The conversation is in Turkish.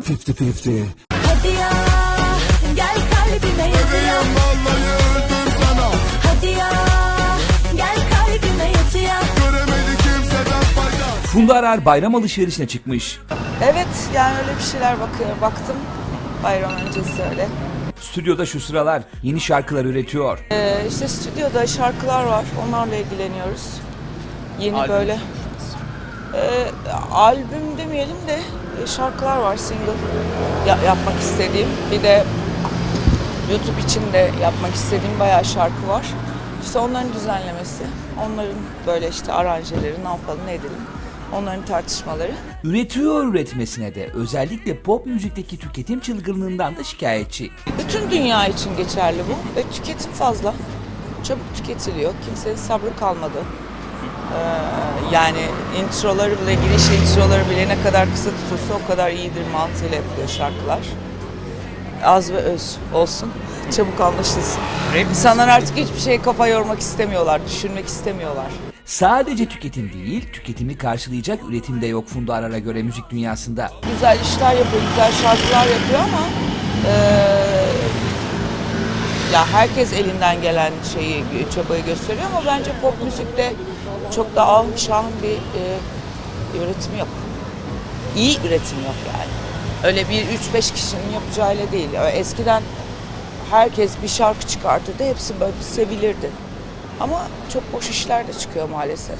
50-50. Hadi ya gel kalbime yatı ya Vallahi öldüm sana Hadi ya gel kalbime yatı ya Funda Arar bayram alışverişine çıkmış. Evet yani öyle bir şeyler bakıyor, baktım. Bayram öncesi öyle. Stüdyoda şu sıralar yeni şarkılar üretiyor. Ee, işte stüdyoda şarkılar var. Onlarla ilgileniyoruz. Yeni böyle e, albüm demeyelim de e, şarkılar var single ya- yapmak istediğim. Bir de YouTube için de yapmak istediğim bayağı şarkı var. İşte onların düzenlemesi, onların böyle işte aranjeleri ne yapalım ne edelim. Onların tartışmaları. Üretiyor üretmesine de özellikle pop müzikteki tüketim çılgınlığından da şikayetçi. Bütün dünya için geçerli bu ve tüketim fazla. Çabuk tüketiliyor. Kimsenin sabrı kalmadı. Ee, yani introları bile, giriş introları bile ne kadar kısa tutulsa o kadar iyidir mantığıyla yapılıyor şarkılar. Az ve öz olsun. Çabuk anlaşılsın. İnsanlar artık hiçbir şeye kafa yormak istemiyorlar, düşünmek istemiyorlar. Sadece tüketim değil, tüketimi karşılayacak üretim de yok Funda Arar'a göre müzik dünyasında. güzel işler yapıyor, güzel şarkılar yapıyor ama eee, ya herkes elinden gelen şeyi, çabayı gösteriyor ama bence pop müzikte çok da ahım bir eee, üretim yok. İyi üretim yok yani. Öyle bir 3-5 kişinin yapacağıyla değil. Eskiden herkes bir şarkı çıkartırdı, hepsi böyle sevilirdi. Ama çok boş işler de çıkıyor maalesef.